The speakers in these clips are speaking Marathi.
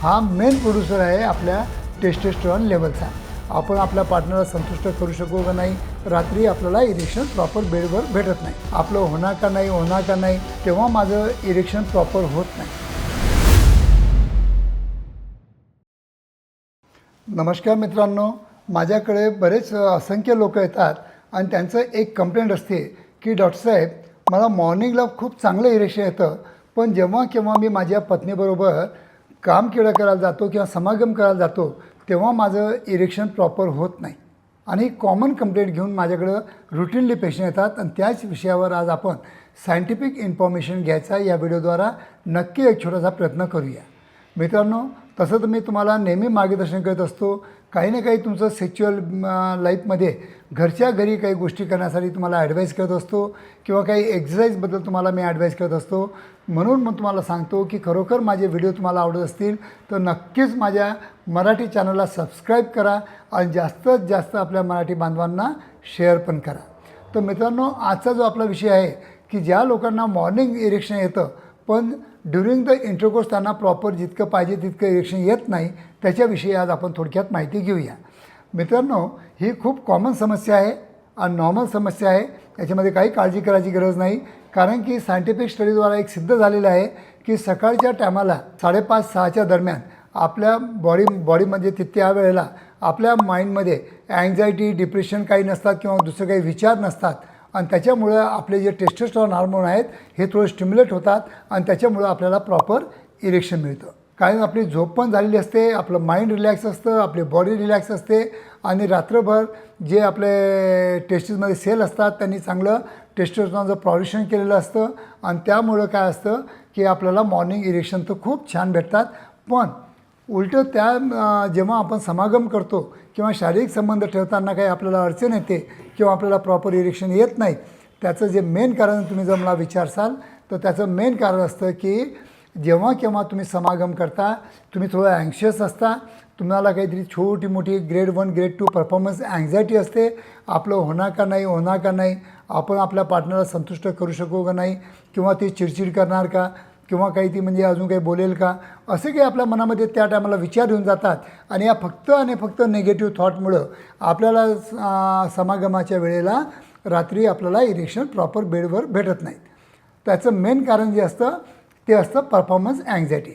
हा मेन प्रोड्युसर आहे आपल्या टेस्टेस्ट्रॉन लेवलचा आपण आपल्या पार्टनरला संतुष्ट करू शकू का नाही? रात्री आपल्याला इरेक्शन प्रॉपर बेडवर भेटत नाही. आपलं होणार का नाही होणार का नाही तेव्हा माझं इरेक्शन प्रॉपर होत नाही. नमस्कार मित्रांनो. माझ्याकडे बरेच असंख्य लोक येतात आणि त्यांचं एक कंप्लेंट असते की डॉक्टर साहेब मला मॉर्निंगला खूप चांगलं इरेक्शन येतं. पण जेव्हा केव्हा मी माझ्या पत्नीबरोबर काम केळं करायला जातो किंवा समागम करायला जातो तेव्हा माझं इरेक्शन प्रॉपर होत नाही. आणि कॉमन कंप्लेंट घेऊन माझ्याकडं रुटीनली पेशंट येतात आणि त्याच विषयावर आज आपण सायंटिफिक इन्फॉर्मेशन घ्यायचा या व्हिडिओद्वारा नक्की एक छोटासा प्रयत्न करूया. मित्रांनो तसं तर मी तुम्हाला नेहमी मार्गदर्शन करत असतो. काही ना काही तुमचं सेक्च्युअल लाईफमध्ये घरच्या घरी काही गोष्टी करण्यासाठी तुम्हाला ॲडवाईस करत असतो किंवा काही एक्झरसाईजबद्दल तुम्हाला मी ॲडवाईस करत असतो. म्हणून मग तुम्हाला सांगतो की खरोखर माझे व्हिडिओ तुम्हाला आवडत असतील तर नक्कीच माझ्या मराठी चॅनलला सबस्क्राईब करा आणि जास्तीत जास्त आपल्या मराठी बांधवांना शेअर पण करा. तर मित्रांनो आजचा जो आपला विषय आहे की ज्या लोकांना मॉर्निंग इरेक्शन येतं पण ड्युरिंग द इंटरकोर्स त्यांना प्रॉपर जितकं पाहिजे तितकं इरेक्शन येत नाही त्याच्याविषयी आज आपण थोडक्यात माहिती घेऊया. मित्रांनो ही खूप कॉमन समस्या आहे आणि नॉर्मल समस्या आहे याच्यामध्ये काही काळजी करायची गरज नाही. कारण की सायंटिफिक स्टडीद्वारा एक सिद्ध झालेलं आहे की सकाळच्या टायमाला साडेपाच सहाच्या दरम्यान आपल्या बॉडी बॉडीमध्ये तितक्या वेळेला आपल्या माइंडमध्ये अँझायटी डिप्रेशन काही नसतात किंवा दुसरे काही विचार नसतात. आणि त्याच्यामुळं आपले जे टेस्टोस्टेरॉन हार्मोन आहेत हे थोडे स्टिम्युलेट होतात आणि त्याच्यामुळं आपल्याला प्रॉपर इरेक्शन मिळतं. कारण आपली झोप पण झालेली असते आपलं माइंड रिलॅक्स असतं आपली बॉडी रिलॅक्स असते आणि रात्रभर जे आपले टेस्टीजमध्ये सेल असतात त्यांनी चांगलं टेस्टोस्टेरॉनचं प्रॉड्युशन केलेलं असतं आणि त्यामुळं काय असतं की आपल्याला मॉर्निंग इरेक्शन तर खूप छान भेटतात. पण उलटं त्या जेव्हा आपण समागम करतो किंवा शारीरिक संबंध ठेवताना काही आपल्याला अडचण येते किंवा आपल्याला प्रॉपर इरेक्शन येत नाही त्याचं जे मेन कारण तुम्ही जर मला विचारसाल तर त्याचं मेन कारण असतं की जेव्हा केव्हा तुम्ही समागम करता तुम्ही थोडं अँक्शियस असता तुम्हाला काहीतरी छोटी मोठी grade one grade two performance anxiety असते. आपलं होणार का नाही होणार का नाही आपण आपल्या पार्टनरला संतुष्ट करू शकू का नाही किंवा ती चिडचिड करणार का किंवा काही ती म्हणजे अजून काही बोलेल का असे काही आपल्या मनामध्ये त्या टायमाला विचार येऊन जातात. आणि या फक्त आणि फक्त निगेटिव्ह थॉटमुळं आपल्याला समागमाच्या वेळेला रात्री आपल्याला इरेक्शन प्रॉपर बेडवर भेटत नाहीत. त्याचं मेन कारण जे असतं ते असतं परफॉर्मन्स अँझायटी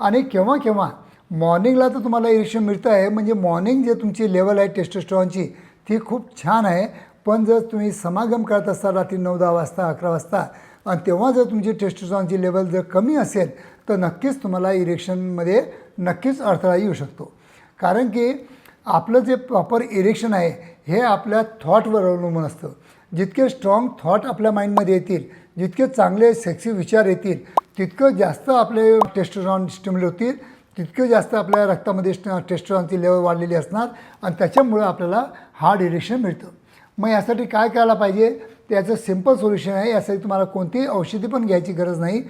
आणि केव्हा केव्हा मॉर्निंगला तर तुम्हाला इरेक्शन मिळतं आहे म्हणजे मॉर्निंग जे तुमची लेवल आहे टेस्टोस्ट्रॉनची ती खूप छान आहे. पण जर तुम्ही समागम करत असता रात्री नऊ दहा वाजता अकरा वाजता आणि तेव्हा जर तुमची टेस्टोस्ट्रॉनची लेवल जर कमी असेल तर नक्कीच तुम्हाला इरेक्शनमध्ये नक्कीच अडथळा येऊ शकतो. कारण की आपलं जे प्रॉपर इरेक्शन आहे हे आपल्या थॉटवर अवलंबून असतं. जितके स्ट्रॉंग थॉट आपल्या माइंडमध्ये येतील जितके चांगले सेक्सी विचार येतील तितकं जास्त आपले टेस्टोस्टेरॉन स्टिम्युलेट होतील तितकं जास्त आपल्या रक्तामध्ये टेस्टोस्टेरॉनची लेवल वाढलेली असणार आणि त्याच्यामुळं आपल्याला हार्ड इरेक्शन मिळतं. मग यासाठी काय करायला पाहिजे? त्याचं सिंपल सोल्युशन आहे. यासाठी तुम्हाला कोणतीही औषधी पण घ्यायची गरज नाही.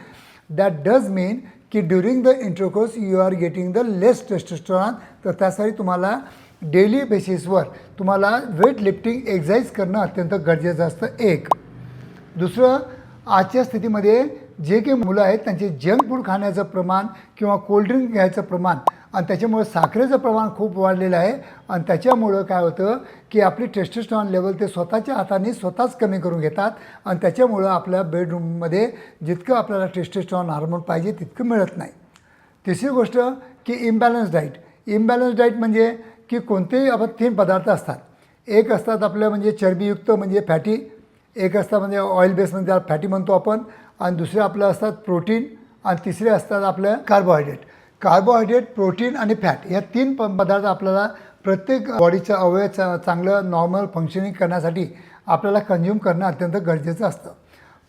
दॅट डज मीन की during the intercourse you are getting the less testosterone तर त्यासाठी तुम्हाला डेली बेसिसवर तुम्हाला वेट लिफ्टिंग एक्झाईज करणं अत्यंत गरजेचं असतं एक. दुसरं आजच्या स्थितीमध्ये जे काही मुलं आहेत त्यांचे जंक फूड खाण्याचं प्रमाण किंवा कोल्ड्रिंक घ्यायचं प्रमाण आणि त्याच्यामुळे साखरेचं प्रमाण खूप वाढलेलं आहे आणि त्याच्यामुळं काय होतं की आपली टेस्टोस्टेरॉन लेवल ते स्वतःच्या हाताने स्वतःच कमी करून घेतात आणि त्याच्यामुळं आपल्या बेडरूममध्ये जितकं आपल्याला टेस्टोस्टेरॉन हार्मोन पाहिजे तितकं मिळत नाही. तिसरी गोष्ट की इम्बॅलन्स डाईट इम्बॅलन्स डाईट म्हणजे की कोणतेही आपण तीन पदार्थ असतात. एक असतात आपलं म्हणजे चरबीयुक्त म्हणजे फॅटी एक असतात म्हणजे ऑइल बेस म्हणजे फॅटी म्हणतो आपण आणि दुसरे आपलं असतात प्रोटीन आणि तिसरे असतात आपलं कार्बोहायड्रेट कार्बोहायड्रेट प्रोटीन आणि फॅट या तीन प पदार्थ आपल्याला प्रत्येक बॉडीचं अवयव चा चांगलं नॉर्मल फंक्शनिंग करण्यासाठी आपल्याला कंझ्युम करणं अत्यंत गरजेचं असतं.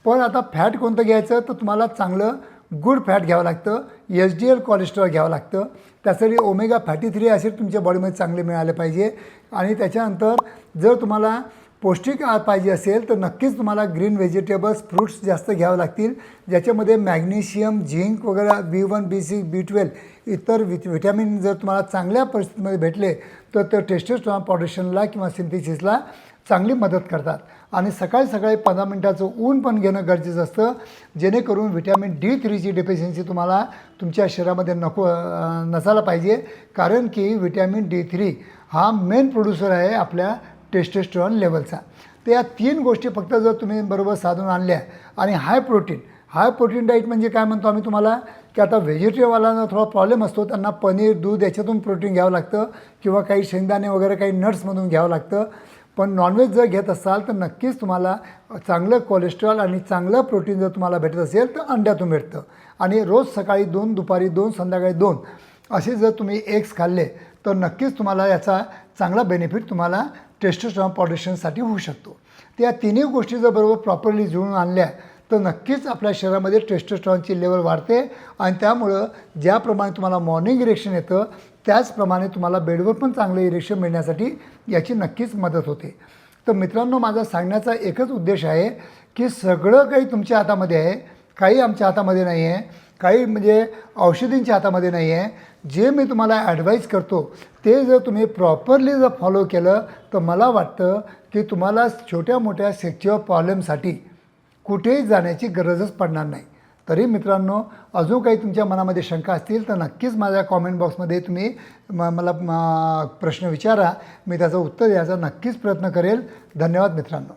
पण आता फॅट कोणतं घ्यायचं? तर तुम्हाला चांगलं गुड फॅट घ्यावं लागतं एच डी एल कोलेस्ट्रॉल घ्यावं लागतं. त्यासाठी ओमेगा फॅटी थ्री ॲसिड तुमच्या बॉडीमध्ये चांगले मिळाले पाहिजे. आणि त्याच्यानंतर जर तुम्हाला पौष्टिक आहार पाहिजे असेल तर नक्कीच तुम्हाला ग्रीन व्हेजिटेबल्स फ्रूट्स जास्त घ्यावं लागतील. ज्याच्यामध्ये मॅग्नेशियम झिंक वगैरे B one B six B twelve इतर विट व्हिटॅमिन जर तुम्हाला चांगल्या परिस्थितीमध्ये भेटले तर ते टेस्टोस्टेरॉन प्रॉडक्शनला किंवा सिंथेसिसला चांगली मदत करतात. आणि सकाळी सकाळी पंधरा मिनटाचं ऊन पण घेणं गरजेचं असतं. जेणेकरून व्हिटॅमिन डी थ्रीची डेफिशियन्सी तुम्हाला तुमच्या शरीरामध्ये नको नसायला पाहिजे. कारण की व्हिटॅमिन डी थ्री हा मेन प्रोड्युसर आहे आपल्या टेस्टेस्ट्रॉन लेवलचा तर या तीन गोष्टी फक्त जर तुम्ही बरोबर साधून आणल्या आणि high protein high protein diet म्हणजे काय म्हणतो आम्ही तुम्हाला? की आता व्हेजिटेरियनवाल्यांना थोडा प्रॉब्लेम असतो त्यांना पनीर दूध याच्यातून प्रोटीन घ्यावं लागतं किंवा काही शेंगदाणे वगैरे काही नट्समधून घ्यावं लागतं. पण नॉनव्हेज जर घेत असाल तर नक्कीच तुम्हाला चांगलं कोलेस्ट्रॉल आणि चांगलं प्रोटीन जर तुम्हाला भेटत असेल तर अंड्यातून भेटतं आणि रोज सकाळी दोन दुपारी दोन संध्याकाळी दोन असे जर तुम्ही एग्स खाल्ले तर नक्कीच तुम्हाला याचा चांगला बेनिफिट तुम्हाला टेस्टोस्टेरॉन प्रॉडक्शनसाठी होऊ शकतो. तर या तिन्ही गोष्टी जर बरोबर प्रॉपरली जुळून आणल्या तर नक्कीच आपल्या शरीरामध्ये टेस्टोस्टेरॉनची लेवल वाढते आणि त्यामुळं ज्याप्रमाणे तुम्हाला मॉर्निंग इरेक्शन येतं त्याचप्रमाणे तुम्हाला बेडवर पण चांगलं इरेक्शन मिळण्यासाठी याची नक्कीच मदत होते. तर मित्रांनो माझा सांगण्याचा एकच उद्देश आहे की सगळं काही तुमच्या हातामध्ये आहे काही आमच्या हातामध्ये नाही आहे. काही म्हणजे औषधींच्या हातामध्ये नाही आहे जे मी तुम्हाला ॲडवाईज करतो ते जर तुम्ही प्रॉपरली जर फॉलो केलं तर मला वाटतं की तुम्हाला छोट्या मोठ्या सेक्च्युअर प्रॉब्लेमसाठी कुठेही जाण्याची गरजच पडणार नाही. तरी मित्रांनो अजून काही तुमच्या मनामध्ये शंका असतील तर नक्कीच माझ्या कॉमेंट बॉक्समध्ये तुम्ही म मला प्रश्न विचारा. मी त्याचं उत्तर द्यायचा नक्कीच प्रयत्न करेल. धन्यवाद मित्रांनो.